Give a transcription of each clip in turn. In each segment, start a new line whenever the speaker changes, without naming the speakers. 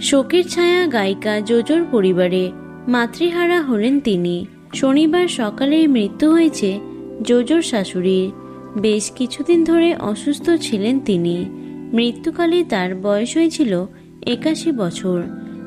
শোকের ছায়া গায়িকা জোজোর পরিবারে মাতৃহারা হলেন তিনি। শনিবার সকালে মৃত্যু হয়েছে জোজোর শাশুড়ির। বেশ কিছুদিন ধরে অসুস্থ ছিলেন তিনি। মৃত্যুকালে তার বয়স হয়েছিল একাশি বছর।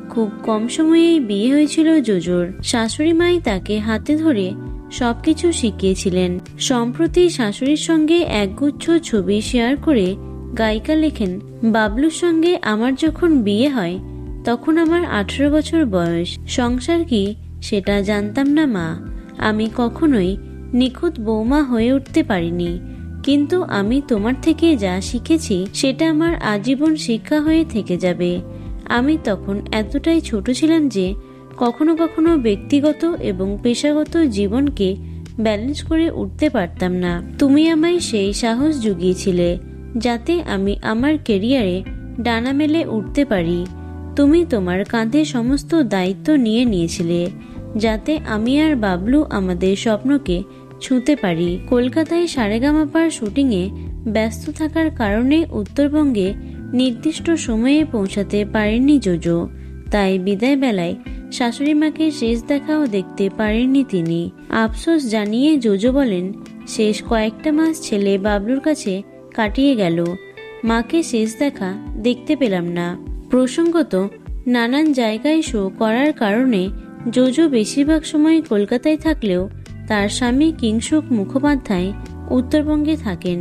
খুব কম সময়েই বিয়ে হয়েছিল জোজোর। শাশুড়ি মাই তাকে হাতে ধরে সবকিছু শিখিয়েছিলেন। সম্প্রতি শাশুড়ির সঙ্গে একগুচ্ছ ছবি শেয়ার করে গায়িকা লেখেন, বাবলুর সঙ্গে আমার যখন বিয়ে হয় তখন আমার আঠেরো বছর বয়স। সংসার কি? সেটা জানতাম না মা। আমি কখনোই নিখুঁত বৌমা হয়ে উঠতে পারিনি। কিন্তু আমি তোমার থেকে যা শিখেছি, সেটা আমার আজীবন শিক্ষা হয়ে থেকে যাবে। আমি তখন এতটাই ছোট ছিলাম যে, কখনো কখনো ব্যক্তিগত এবং পেশাগত জীবনকে ব্যালেন্স করে উঠতে পারতাম না। তুমি আমায় সেই সাহস জুগিয়েছিলে, যাতে আমি আমার কেরিয়ারে ডানা মেলে উঠতে পারি। তুমি তোমার কাঁধে সমস্ত দায়িত্ব নিয়ে নিয়েছিলে, যাতে আমি আর বাবলু আমাদের স্বপ্নকে ছুঁতে পারি। কলকাতায় সারেগামাপার শুটিংয়ে ব্যস্ত থাকার কারণে উত্তরবঙ্গে নির্দিষ্ট সময়ে পৌঁছাতে পারেননি জোজো, তাই বিদায় বেলায় শাশুড়ি মাকে শেষ দেখাও দেখতে পারেননি তিনি। আফসোস জানিয়ে জোজো বলেন, শেষ কয়েকটা মাস ছেলে বাবলুর কাছে কাটিয়ে গেল, মাকে শেষ দেখা দেখতে পেলাম না। প্রসঙ্গত, নানান জায়গায় শো করার কারণে জোজো বেশিরভাগ সময় কলকাতায় থাকলেও তার স্বামী কিংসুক মুখোপাধ্যায় উত্তরবঙ্গে থাকেন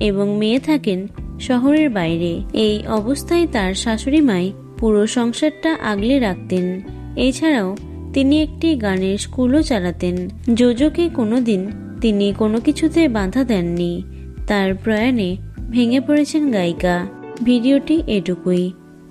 এবং মেয়ে থাকেন শহরের বাইরে। এই অবস্থায় তার শাশুড়ি মাই পুরো সংসারটা আগলে রাখতেন। এছাড়াও তিনি একটি গানের স্কুলও চালাতেন। জোজোকে কোনোদিন তিনি কোনো কিছুতে বাধা দেননি। তার প্রয়াণে ভেঙে পড়েছেন গায়িকা। ভিডিওটি এটুকুই।